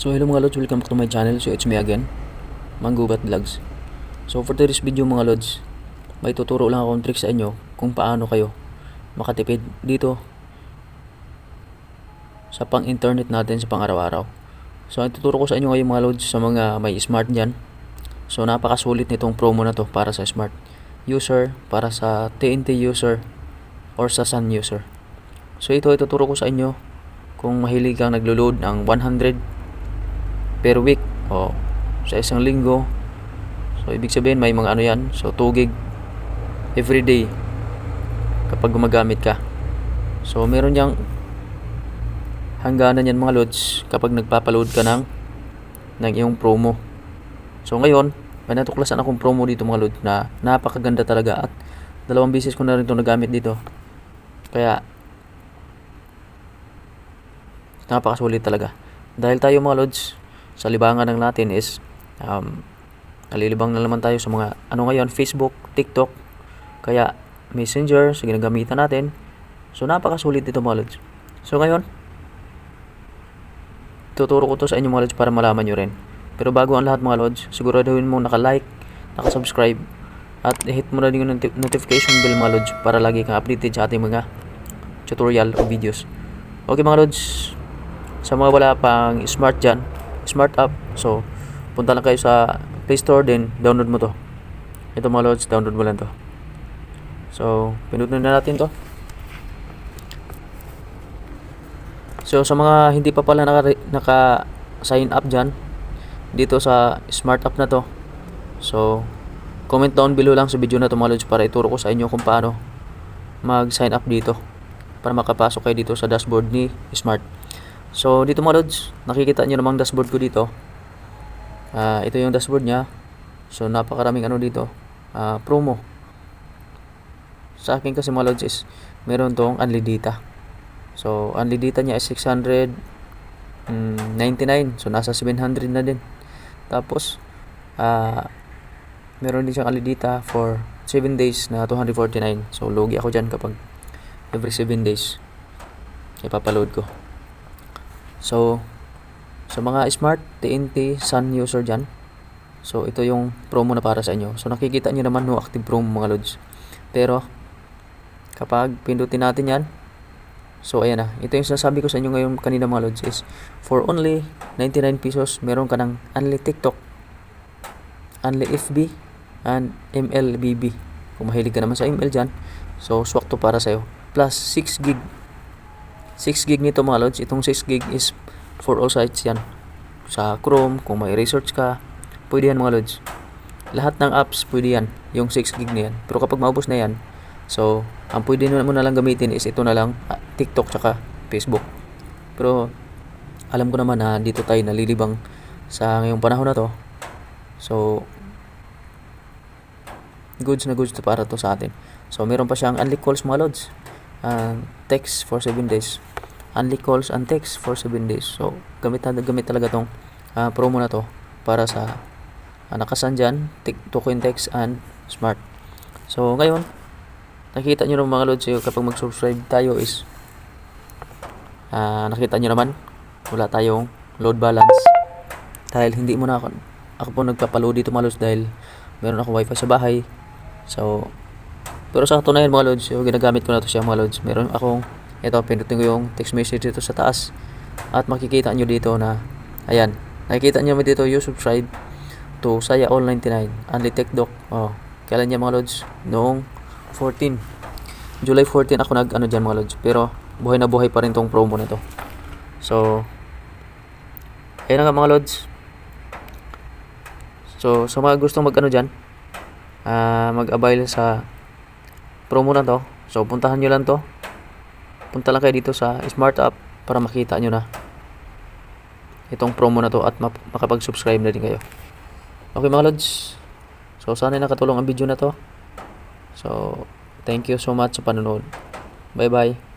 So hello mga lods, welcome to my channel. So it's me again, Manggubat Vlogs. So for today's video mga lods, may tuturo lang akong trick sa inyo kung paano kayo makatipid dito sa pang-internet natin sa pang-araw-araw. So ang tuturo ko sa inyo ngayon mga lods sa mga may smart dyan. So napakasulit nitong promo na to para sa smart user, para sa TNT user, or sa Sun user. So ito ituturo ko sa inyo kung mahilig kang naglo-load ng 100 per week o sa isang linggo. So ibig sabihin may mga ano yan. So 2 gig every day kapag gumagamit ka. So meron yang hangganan yan mga lods kapag nagpapaload ka ng ng iyong promo. So ngayon, may natuklasan akong promo dito mga lods na napakaganda talaga at dalawang beses ko na rin ito nagamit dito. Kaya napakasulit talaga. Dahil tayo mga lods, sa libangan ng natin is um, nalilibang na naman tayo sa mga ano ngayon, Facebook, TikTok, kaya Messenger, sa ginagamitan natin. So napakasulit dito mga lods. So ngayon, tuturo ko to sa inyo mga lods para malaman nyo rin. Pero bago ang lahat mga lods, siguraduhin mo naka-like, naka-subscribe, at hit mo na din yung noti- notification bell mga lods para lagi kang updated sa ating mga tutorial o videos. Okay mga lods, sa mga wala pang smart dyan, smart app, so punta lang kayo sa Play Store din, download mo to. Ito mga lods, download mo lang to. So, pinutin na natin to. So, sa mga hindi pa pala naka, naka sign up dyan, dito sa smart app na to. So, comment down below lang sa video na to mga lods para ituro ko sa inyo kung paano mag sign up dito para makapasok kayo dito sa dashboard ni Smart. So, dito mga lods, nakikita nyo namang dashboard ko dito. Ah, ito yung dashboard niya. So, napakaraming ano dito. ah, promo. Sa akin kasi mga lods is, meron tong unli data. So, unli data niya is 699. So, nasa 700 na din. Tapos, ah, meron din siyang unli data for 7 days na 249. So, lugi ako dyan kapag every 7 days ipapaload ko. So, sa mga smart TNT Sun user dyan, so ito yung promo na para sa inyo. So, nakikita nyo naman no active promo mga lods. Pero, kapag pindutin natin yan, so ayan na. Ito yung sinasabi ko sa inyo ngayon kanina mga lods is, for only 99 pesos, meron ka ng only TikTok, only FB, and MLBB. Kung mahilig ka naman sa ML dyan, so swak to para sa'yo. Plus 6 gig 6 gig nito mga lods. Itong 6 gig is for all sites yan. Sa Chrome, kung may research ka, pwede yan mga lods. Lahat ng apps, pwede yan. Yung 6 gig na yan. Pero kapag maubos na yan, so, ang pwede mo na lang gamitin is ito na lang, ah, TikTok tsaka Facebook. Pero, alam ko naman na dito tayo nalilibang sa ngayong panahon na to. So, goods na goods to para to sa atin. So, meron pa siyang unli calls mga lods. Uh, text for 7 days. Unli calls and text for 7 days. So, gamit, na, gamit talaga tong ah, promo na to para sa uh, nakasan dyan, and text and smart. So, ngayon, nakita nyo ng mga lods eh, kapag mag-subscribe tayo is ah, nakita nyo naman wala tayong load balance dahil hindi mo na ako, ako po nagpapaload dito mga lods dahil meron ako wifi sa bahay so pero sa katunayan mga lods yung ginagamit ko na to siya mga lods meron akong ito pindutin ko yung text message dito sa taas. At makikita nyo dito na ayan nakikita nyo dito you subscribe to Saya All 99 Unli Tech Doc? Oh, kailan niya mga lods? Noong 14 July 14 ako nag ano dyan mga lods pero buhay na buhay pa rin tong promo na to. So ayun na nga mga lods. So sa mga gustong mag ano dyan ah mag-avail sa promo na to so puntahan nyo lang to punta lang kayo dito sa smart app para makita nyo na itong promo na to at makapag-subscribe na din kayo. Okay mga lods. So sana nakatulong ang video na to. So thank you so much sa panonood. Bye bye